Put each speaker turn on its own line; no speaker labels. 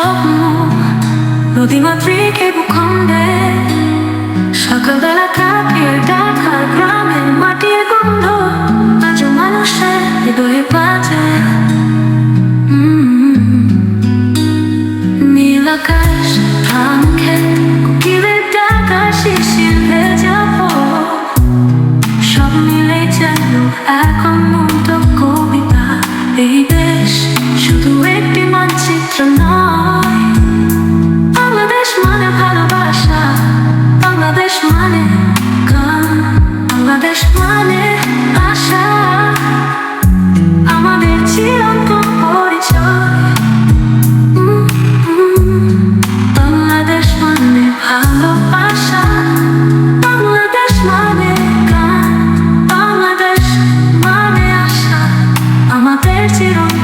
স্বপ্ন নদীমাতৃক ভূখণ্ডে সকালবেলা থাকে ঢাকার গ্রামে মাটির গন্ধ। আজ মানুষের হৃদয়ে বাজে। নীল আকাশ আঙ্খে কুকিলের ডাকা শিশির ভেজা সব মিলে যেন এখন মুক্ত কবিতা, এই sit on